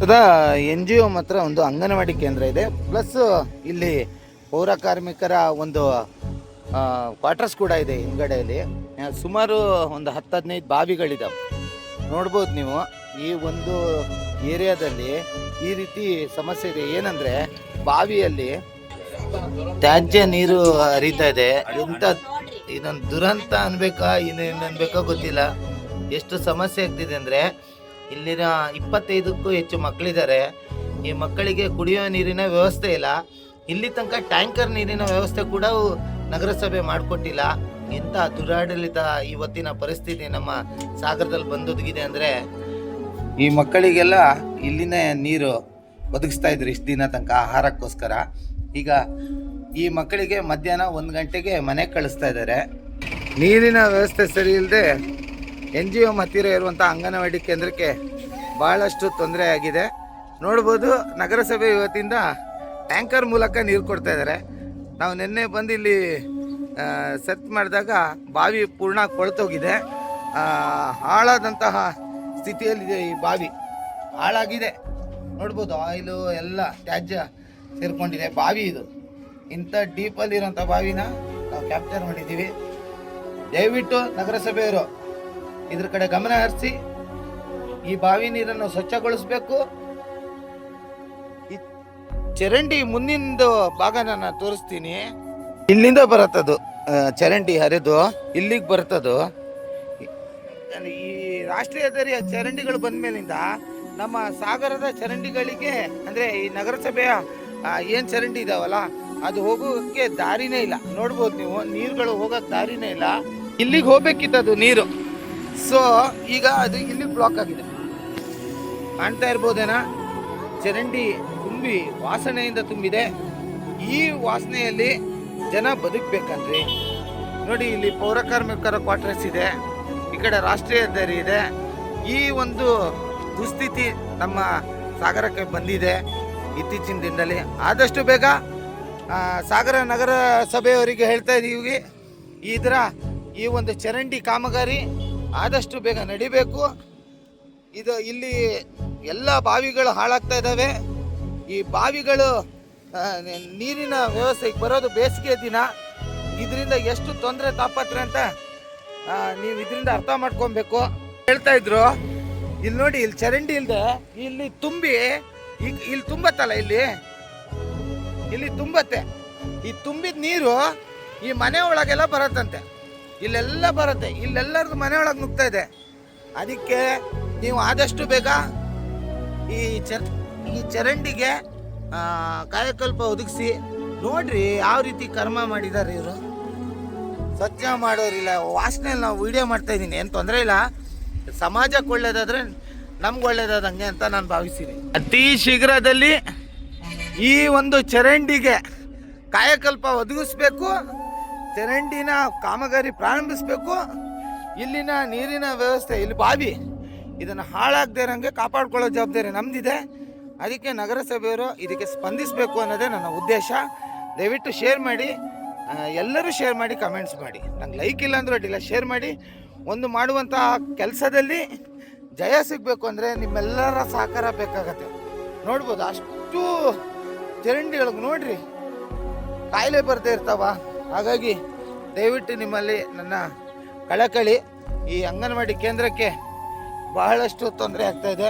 ಸದಾ N G O ಮಾತ್ರ ಒಂದು ಅಂಗನವಾಡಿ ಕೇಂದ್ರ ಇದೆ. ಪ್ಲಸ್ ಇಲ್ಲಿ ಪೌರ ಕಾರ್ಮಿಕರ ಒಂದು ಕ್ವಾರ್ಟರ್ಸ್ ಕೂಡ ಇದೆ ಹಿಂದ್ಗಡೆಯಲ್ಲಿ. ಸುಮಾರು ಒಂದು ಹತ್ತು, ಹದಿನೈದು ಬಾವಿಗಳಿದ್ದಾವೆ ನೋಡ್ಬೋದು ನೀವು, ಈ ಒಂದು ಏರಿಯಾದಲ್ಲಿ ಈ ರೀತಿ ಸಮಸ್ಯೆ ಇದೆ. ಏನಂದ್ರೆ, ಬಾವಿಯಲ್ಲಿ ತ್ಯಾಜ್ಯ ನೀರು ಹರಿತಾ ಇದೆ. ಎಂತ ಇದೊಂದು ದುರಂತ ಅನ್ಬೇಕಾ, ಇನ್ನೇನು ಅನ್ಬೇಕಾ ಗೊತ್ತಿಲ್ಲ. ಎಷ್ಟು ಸಮಸ್ಯೆ ಆಗ್ತಿದೆ ಅಂದ್ರೆ ಇಲ್ಲಿನ ಇಪ್ಪತ್ತೈದಕ್ಕೂ ಹೆಚ್ಚು ಮಕ್ಕಳಿದ್ದಾರೆ. ಈ ಮಕ್ಕಳಿಗೆ ಕುಡಿಯೋ ನೀರಿನ ವ್ಯವಸ್ಥೆ ಇಲ್ಲ. ಇಲ್ಲಿ ತನಕ ಟ್ಯಾಂಕರ್ ನೀರಿನ ವ್ಯವಸ್ಥೆ ಕೂಡ ನಗರಸಭೆ ಮಾಡಿಕೊಟ್ಟಿಲ್ಲ. ಇಂಥ ದುರಾಡಳಿತ ಇವತ್ತಿನ ಪರಿಸ್ಥಿತಿ ನಮ್ಮ ಸಾಗರದಲ್ಲಿ ಬಂದೊದಗಿದೆ ಅಂದರೆ ಈ ಮಕ್ಕಳಿಗೆಲ್ಲ ಇಲ್ಲಿನ ನೀರು ಒದಗಿಸ್ತಾ ಇದ್ರು ಇಷ್ಟು ದಿನ ತನಕ ಆಹಾರಕ್ಕೋಸ್ಕರ. ಈಗ ಈ ಮಕ್ಕಳಿಗೆ ಮಧ್ಯಾಹ್ನ ಒಂದು ಗಂಟೆಗೆ ಮನೆ ಕಳಿಸ್ತಾ ಇದ್ದಾರೆ. ನೀರಿನ ವ್ಯವಸ್ಥೆ ಸರಿ ಇಲ್ಲದೆ ಎನ್ ಜಿ ಒ ಹತ್ತಿರ ಇರುವಂಥ ಅಂಗನವಾಡಿ ಕೇಂದ್ರಕ್ಕೆ ಭಾಳಷ್ಟು ತೊಂದರೆ ಆಗಿದೆ. ನೋಡ್ಬೋದು ನಗರಸಭೆ ಇವತ್ತಿಂದ ಟ್ಯಾಂಕರ್ ಮೂಲಕ ನೀರು ಕೊಡ್ತಾ ಇದ್ದಾರೆ. ನಾವು ನಿನ್ನೆ ಬಂದು ಇಲ್ಲಿ ಸರ್ಚ್ ಮಾಡಿದಾಗ ಬಾವಿ ಪೂರ್ಣ ಕೊಳ್ತೋಗಿದೆ. ಹಾಳಾದಂತಹ ಸ್ಥಿತಿಯಲ್ಲಿದೆ ಈ ಬಾವಿ. ಹಾಳಾಗಿದೆ. ನೋಡ್ಬೋದು ಆಯಿಲು ಎಲ್ಲ ತ್ಯಾಜ್ಯ ಸೇರ್ಕೊಂಡಿದೆ. ಬಾವಿ ಇದು. ಇಂಥ ಡೀಪಲ್ಲಿರೋಂಥ ಬಾವಿನ ನಾವು ಕ್ಯಾಪ್ಚರ್ ಮಾಡಿದ್ದೀವಿ. ದಯವಿಟ್ಟು ನಗರಸಭೆಯವರು ಇದ್ರ ಕಡೆ ಗಮನ ಹರಿಸಿ, ಈ ಬಾವಿ ನೀರನ್ನು ಸ್ವಚ್ಛಗೊಳಿಸಬೇಕು. ಈ ಚರಂಡಿ ಮುಂದಿನ ಭಾಗ ನಾನು ತೋರಿಸ್ತೀನಿ. ಇಲ್ಲಿಂದ ಬರುತ್ತದು. ಚರಂಡಿ ಹರಿದು ಇಲ್ಲಿಗೆ ಬರ್ತದು ಈ ರಾಷ್ಟ್ರೀಯ ದರಿಯ ಚರಂಡಿಗಳು ಬಂದ ಮೇಲಿಂದ ನಮ್ಮ ಸಾಗರದ ಚರಂಡಿಗಳಿಗೆ, ಅಂದ್ರೆ ಈ ನಗರಸಭೆಯ ಏನು ಚರಂಡಿ ಇದಾವಲ್ಲ, ಅದು ಹೋಗೋಕ್ಕೆ ದಾರಿನೇ ಇಲ್ಲ. ನೋಡ್ಬೋದು ನೀವು, ನೀರುಗಳು ಹೋಗಕ್ ದಾರಿನೇ ಇಲ್ಲ. ಇಲ್ಲಿಗೆ ಹೋಗ್ಬೇಕಿತ್ತದು ನೀರು. ಸೊ ಈಗ ಅದು ಇಲ್ಲಿ ಬ್ಲಾಕ್ ಆಗಿದೆ. ಕಾಣ್ತಾ ಇರ್ಬೋದೇನಾ? ಚರಂಡಿ ತುಂಬಿ ವಾಸನೆಯಿಂದ ತುಂಬಿದೆ. ಈ ವಾಸನೆಯಲ್ಲಿ ಜನ ಬದುಕಬೇಕಂದ್ರಿ, ನೋಡಿ ಇಲ್ಲಿ ಪೌರಕಾರ್ಮಿಕರ ಕ್ವಾರ್ಟರ್ಸ್ ಇದೆ, ಈ ಕಡೆ ರಾಷ್ಟ್ರೀಯ ಹೆದ್ದಾರಿ ಇದೆ. ಈ ಒಂದು ದುಸ್ಥಿತಿ ನಮ್ಮ ಸಾಗರಕ್ಕೆ ಬಂದಿದೆ ಇತ್ತೀಚಿನ ದಿನದಲ್ಲಿ. ಆದಷ್ಟು ಬೇಗ ಸಾಗರ ನಗರ ಸಭೆಯವರಿಗೆ ಹೇಳ್ತಾ ಇದ್ದೀವಿ ಇದರ ಈ ಒಂದು ಚರಂಡಿ ಕಾಮಗಾರಿ ಆದಷ್ಟು ಬೇಗ ನಡಿಬೇಕು. ಇದು ಇಲ್ಲಿ ಎಲ್ಲ ಬಾವಿಗಳು ಹಾಳಾಗ್ತಾ ಇದ್ದಾವೆ ಈ ಬಾವಿಗಳು ನೀರಿನ ವ್ಯವಸ್ಥೆಗೆ ಬರೋದು ಬೇಸಿಗೆ ದಿನ. ಇದರಿಂದ ಎಷ್ಟು ತೊಂದರೆ ತಾಪತ್ರೆ ಅಂತ ನೀವು ಇದರಿಂದ ಅರ್ಥ ಮಾಡ್ಕೊಬೇಕು. ಹೇಳ್ತಾ ಇದ್ರು, ಇಲ್ಲಿ ನೋಡಿ, ಇಲ್ಲಿ ಚರಂಡಿ ಇಲ್ಲದೆ ಇಲ್ಲಿ ತುಂಬಿ ಇಲ್ಲಿ ತುಂಬತ್ತಲ್ಲ ಇಲ್ಲಿ? ಇಲ್ಲಿ ತುಂಬತ್ತೆ. ಈ ತುಂಬಿದ ನೀರು ಈ ಮನೆ ಒಳಗೆಲ್ಲ ಬರತ್ತಂತೆ. ಇಲ್ಲೆಲ್ಲ ಬರುತ್ತೆ. ಇಲ್ಲೆಲ್ಲರದ್ದು ಮನೆಯೊಳಗೆ ನುಗ್ತಾ ಇದೆ. ಅದಕ್ಕೆ ನೀವು ಆದಷ್ಟು ಬೇಗ ಈ ಚರ್, ಈ ಚರಂಡಿಗೆ ಕಾಯಕಲ್ಪ ಒದಗಿಸಿ ನೋಡ್ರಿ ಯಾವ ರೀತಿ ಕರ್ಮ ಮಾಡಿದ್ದಾರೆ ಇವರು. ಸ್ವಚ್ಛ ಮಾಡೋರಿಲ್ಲ. ವಾಸನೆಯಲ್ಲಿ ನಾವು ವಿಡಿಯೋ ಮಾಡ್ತಾ ಇದ್ದೀನಿ. ಏನು ತೊಂದರೆ ಇಲ್ಲ. ಸಮಾಜಕ್ಕೆ ಒಳ್ಳೇದಾದ್ರೆ ನಮ್ಗೆ ಒಳ್ಳೇದಾದಂಗೆ ಅಂತ ನಾನು ಭಾವಿಸ್ತೀನಿ. ಅತಿ ಶೀಘ್ರದಲ್ಲಿ ಈ ಒಂದು ಚರಂಡಿಗೆ ಕಾಯಕಲ್ಪ ಒದಗಿಸ್ಬೇಕು. ಚರಂಡಿನ ಕಾಮಗಾರಿ ಪ್ರಾರಂಭಿಸಬೇಕು. ಇಲ್ಲಿನ ನೀರಿನ ವ್ಯವಸ್ಥೆ, ಇಲ್ಲಿ ಬಾವಿ, ಇದನ್ನು ಹಾಳಾಗದೇ ಇರೋಂಗೆ ಕಾಪಾಡ್ಕೊಳ್ಳೋ ಜವಾಬ್ದಾರಿ ನಮ್ದಿದೆ. ಅದಕ್ಕೆ ನಗರಸಭೆಯವರು ಇದಕ್ಕೆ ಸ್ಪಂದಿಸಬೇಕು ಅನ್ನೋದೇ ನನ್ನ ಉದ್ದೇಶ. ದಯವಿಟ್ಟು ಶೇರ್ ಮಾಡಿ ಎಲ್ಲರೂ ಶೇರ್ ಮಾಡಿ ಕಮೆಂಟ್ಸ್ ಮಾಡಿ. ನಂಗೆ ಲೈಕ್ ಇಲ್ಲ ಅಂದ್ರೂ ಅಡ್ಡಿಲ್ಲ, ಶೇರ್ ಮಾಡಿ. ಒಂದು ಮಾಡುವಂತಹ ಕೆಲಸದಲ್ಲಿ ಜಯ ಸಿಗಬೇಕು ಅಂದರೆ ನಿಮ್ಮೆಲ್ಲರ ಸಹಕಾರ ಬೇಕಾಗತ್ತೆ. ನೋಡ್ಬೋದು, ಅಷ್ಟು ಚರಂಡಿಗಳಿಗೆ ನೋಡ್ರಿ. ಕಾಯಿಲೆ ಬರದೇ ಇರ್ತಾವ. ಹಾಗಾಗಿ ದಯವಿಟ್ಟು ನಿಮ್ಮಲ್ಲಿ ನನ್ನ ಕಳಕಳಿ ಈ ಅಂಗನವಾಡಿ ಕೇಂದ್ರಕ್ಕೆ ಬಹಳಷ್ಟು ತೊಂದರೆ ಆಗ್ತಾ ಇದೆ.